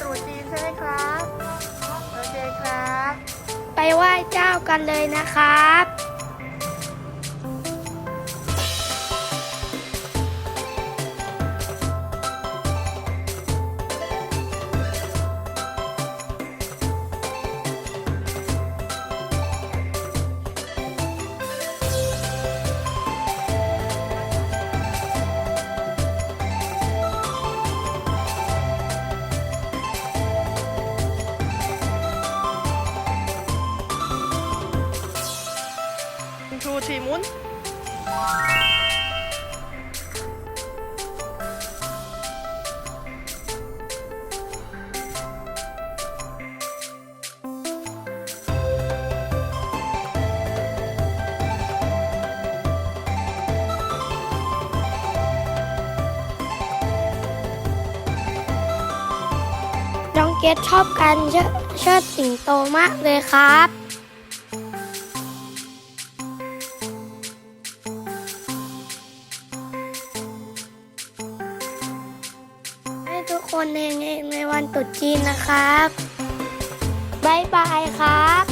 ตรุษจีนใช่ไหมครับ โอเคครับ ไปไหว้เจ้ากันเลยนะครับ two three หมุนน้องเกดชอบการเชิดสิงโตมากเลยครับ คนเฮงๆในวันตรุษจีนนะครับ บ๊ายบายครับ